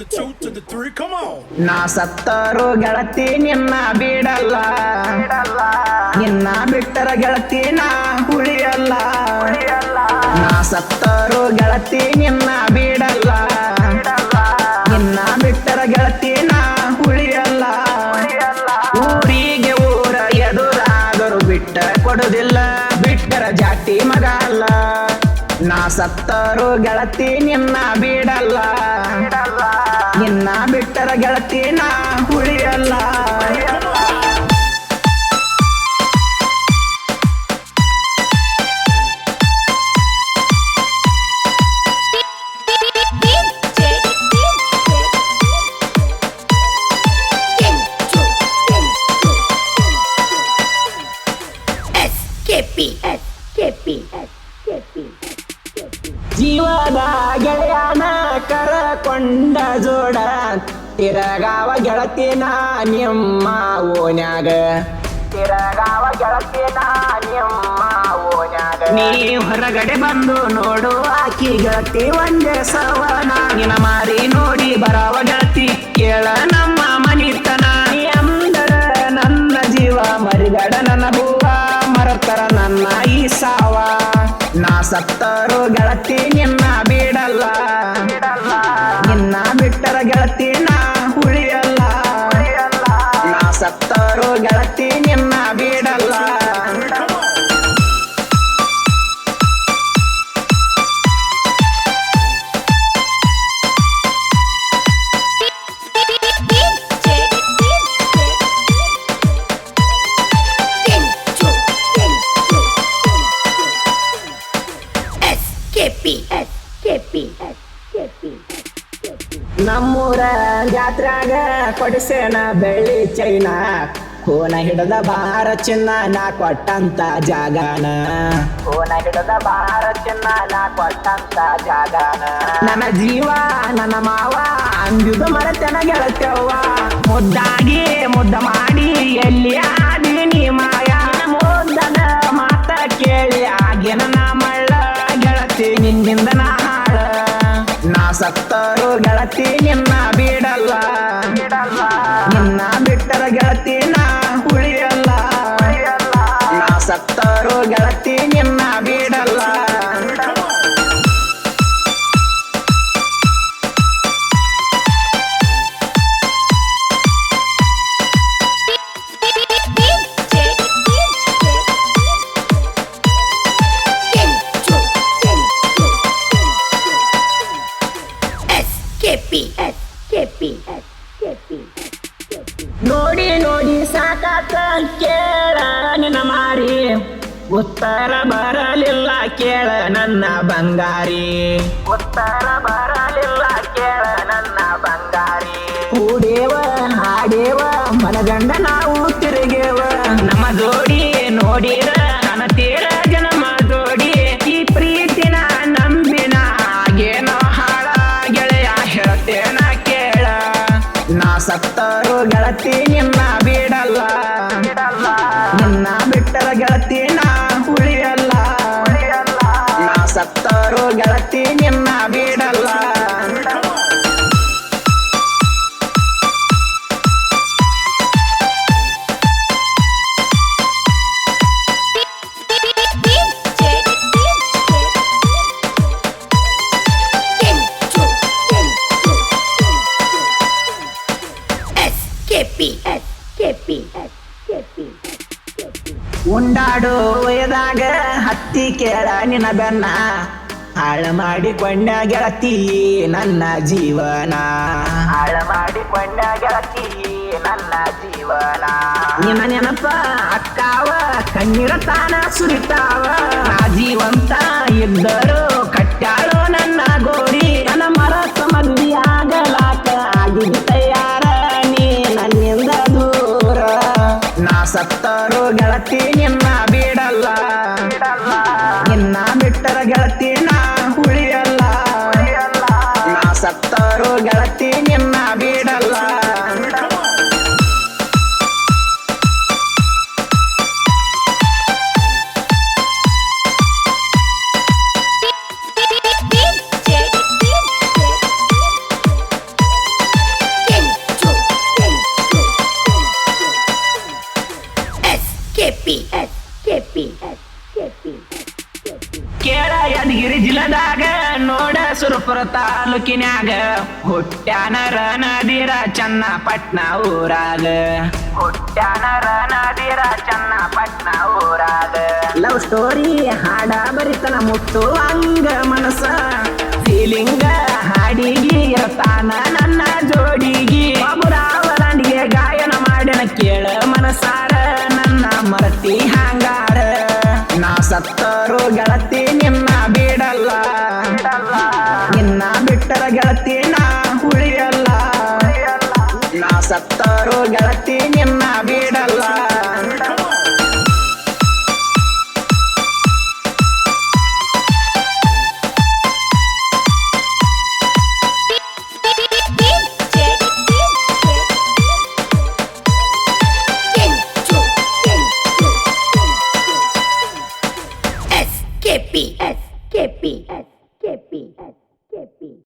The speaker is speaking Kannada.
the two to the three, come on. ನಾ ಸತ್ತರು ಗೆಳತಿ ನಿನ್ನ ಬಿಡಲ್ಲ. ನಿನ್ನ ಬಿಟ್ಟರ ಗೆಳತಿ ನಾ ಉಳಿಯಲ್ಲ. ನಾ ಸತ್ತರು ಗೆಳತಿ ನಿನ್ನ ಬಿಡಲ್ಲ. ನಿನ್ನ ಬಿಟ್ಟರ ಗೆಳತಿ ನಾ ಉಳಿಯಲ್ಲ. ಊರಿಗೆ ಊರ ಎದುರಾದರು ಬಿಟ್ಟ ಕೊಡುದಿಲ್ಲ ಬಿಟ್ಟರ ಜಾತಿ ಮಗ ಅಲ್ಲ. ನಾ ಸತ್ತರು ಗೆಳತಿ ನಿನ್ನ ಬಿಡಲ್ಲ. ಬಿಟ್ಟರ ಗೆಳತಿ ನಾ ಉಳಿಯಲ್ಲ SKP, SKP, SKP. ಜೀವದ ಗೆಳೆಯನ ಕರಕೊಂಡ ಜೋಡ ತಿರಗಾವ ಗೆಳತಿನ ನಿಮ್ಮ ಓನ್ಯಾಗ ತಿರಗಾವ ಗೆಳತಿನ ನಿಮ್ಮ ಓನ್ಯಾಗ ನೀ ಹೊರಗಡೆ ಬಂದು ನೋಡು ಆಕಿ ಗೆಳತಿ ಒಂದೇ ಸವನಾಗಿನ ಮಾರಿ ನೋಡಿ ಬರವ ಗೆಳತಿ ಕೇಳ ನಮ್ಮ ಮನಿತನ. ಅಂದರ ನನ್ನ ಜೀವ ಮರಿಗಡ ನನ್ನ ಹೂವ ಮರತರ ನನ್ನ ಈ ಸಾವ. ನಾ ಸತ್ತರು ಗೆಳತಿ ನಿನ್ನ ಬಿಡಲ್ಲ. ನಿನ್ನ ಬಿಟ್ಟರ ಗೆಳತಿ SKP, SKP. ನಮ್ಮೂರ ಜಾತ್ರಾಗ ಕೊಡಿಸೇನ ಬೆಳ್ಳಿ ಚೈನ. ಕೋನ ಹಿಡದ ಬಾರ ಚಿನ್ನ ನಾ ಕೊಟ್ಟಂತ ಜಾಗನ. ಕೋನ ಹಿಡದ ಬಾರ ಚಿನ್ನ ನಾ ಕೊಟ್ಟಂತ ಜಾಗನ. ನನ್ನ ಜೀವ ನನ್ನ ಮಾವ ಅಂಜುದು ಮರ ಗೆಳತವ್ವ ಮುದ್ದಾಗಿ ಮುದ್ದ ಮಾಡಿ ಎಲ್ಲಿ ಸತ್ತರು ಗೆಳತಿ ನಿನ್ನ ಬಿಡಲ್ಲ. ನಿನ್ನ ಬಿಟ್ಟರ ಗೆಳತಿ ನಾ ಉಳಿಯಲ್ಲ ನಾ ಸತ್ತರು ಗೆಳತಿ ಕೇಳ, ನಿನ್ನ ಮಾರಿ. ಉತ್ತರ ಬರಲಿಲ್ಲ ಕೇಳ, ನನ್ನ ಬಂಗಾರಿ. ಉತ್ತರ ಬರಲಿಲ್ಲ ಕೇಳ, ನನ್ನ ಬಂಗಾರಿ. ಕೂಡೇವ, ಹಾಡೇವ ಮನಗಂಡ ಉಂಡಾಡು ವಯದಾಗ ಹತ್ತಿ ಕೇಳ ನಿನ ಬೆನ್ನ. ಹಾಳ ಮಾಡಿಕೊಂಡ ಗೆಳತಿ ನನ್ನ ಜೀವನ. ಹಾಳ ಮಾಡಿಕೊಂಡ ಗೆಳತಿ ನನ್ನ ಜೀವನ. ನಿನ್ನ ನೆನಪ ಅಕ್ಕಾವ ಕಣ್ಣೀರ ತಾನ ಸುರಿತಾವ. ಸತ್ತರು ಗೆಳತಿ ನಿನ್ನ ಬಿಡಲ್ಲ. ನಿನ್ನ ಬಿಟ್ಟರ ಗೆಳತಿ ನಾ ಉಳಿಯಲ್ಲ ನಾ ಸತ್ತರು ಗೆಳತಿ ಸುರಪುರ ತಾಲೂಕಿನ್ಯಾಗ ಹುಟ್ಟ್ಯಾನರ ನದಿರ ಚನ್ನಪಟ್ನ ಊರಾಗ ಹುಟ್ಟ್ಯಾನರ ನದಿರ ಚನ್ನಪಟ್ನ ಊರಾಗ ಲವ್ ಸ್ಟೋರಿ ಹಾಡ ಬರಿತನ ಮುಟ್ಟು ಅಂಗ ಮನಸ. ಫೀಲಿಂಗ ಹಾಡಿಗಿ ಇರ್ತಾನ ನನ್ನ ಜೋಡಿಗಿ. ಬಾಬುರಾವರಂಡಿಗೆ ಗಾಯನ ಮಾಡಿನ ಕೇಳ ಮನಸಾರ ನನ್ನ ಮರತಿ ಹಂಗಾರ. ನಾ ಸತ್ತರು ಗೆಳತಿ ನಿನ್ನ ಬಿಡಲ್ಲ. ನಿನ್ನ ಬಿಟ್ಟರ ಗೆಳತಿ ನಾ ಉಳಿಯಲ್ಲ. ನಾ ಸತ್ತರು ಗೆಳತಿ ನಿನ್ನ